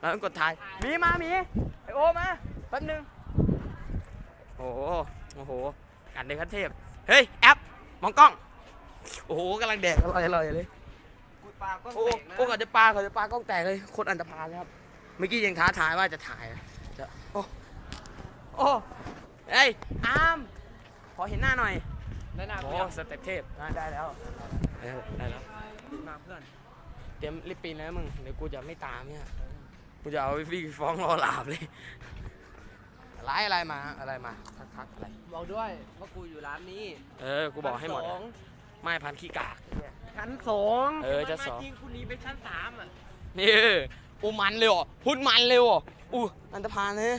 เราต้องกดถ่ายหมีมาหมีไอโอมาแป๊บนึงโอ้โหโอ้โหกันเลยครับเทพเฮ้ยแอปมองกล้องโอ้โหกำลังแดกอร่อยอร่อยเลยกูปลาก็โอ้แตกนะโอ้เขาจะปลาเขาจะปลากล้องแตกเลยโคนอันตรพาลเลยครับเมื่อกี้ยังท้าทายว่าจะถ่ายนะจะโอ้โอ้เฮ้ยอามขอเห็นหน้าหน่อยได้หน้าโอ้เพื่อนสเต็ปเทพอะได้แล้วเออได้แล้วมาเพื่อนเตรียมรีบปีนแล้วมึงเดี๋ยวกูจะไม่ตามเนี่ย กูจะเอาพี่ฟ้องรอหลาบเลยอะไรอะไรมาอะไรมาทักทักอะไร บอกด้วยว่ากูอยู่ร้านนี้เออ กูบอกให้หมดชั้นสอะองไม่พันขี้กาก ชั้นสองเออจะสองจริงคุณหนีไปชั้นสามอะนี่อูมันเลยเหรอพูดมันเลยเหรออู้อันตรพานเลย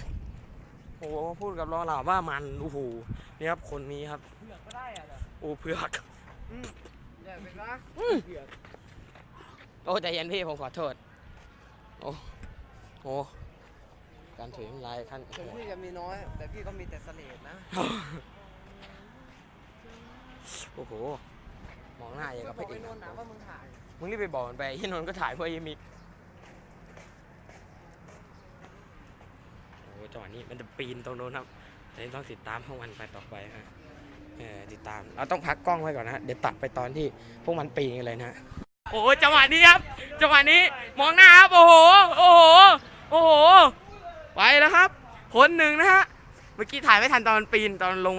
โอ้โหพูดกับรอหลาบว่ามันโอ้โหนี่ครับคนนี้ครับเผือกก็ได้อะเหรอโอ้เผือกเดี๋ยวไปนะอืมเผือกโอ้ใจเย็นพี่ผมขอโทษโอ้ โหการถุยน้ำลายขั้นถึงพี่จะมีน้อย แต่พี่ก็มีแต่เสลดนะ โอ้โห มองหน้าอย่างกับพบอระกเอไอ้กนนท์นะว่ามึงถ่าย มึงรีบไปบอกมันไปยี่นนท์ก็ถ่ายเพื่อไอ้มิกโอ้โหจังหวะนี้มันจะปีนตรงโน้นครับเดี๋ยวต้องติดตามพวกมันไปต่อไปฮะเออติดตาม เราต้องพักกล้องไว้ก่อนนะฮะเดี๋ยวตัดไปตอนที่พวกมันปีนกันเลยนะฮะโอ้โหจังหวะนี้ครับ จังหวะนี้ มองหน้าครับ โอ้โห โอ้โห โอ้โห ไปแล้วครับ คนหนึ่งนะฮะ เมื่อกี้ถ่ายไม่ทันตอนมันปีนตอนลง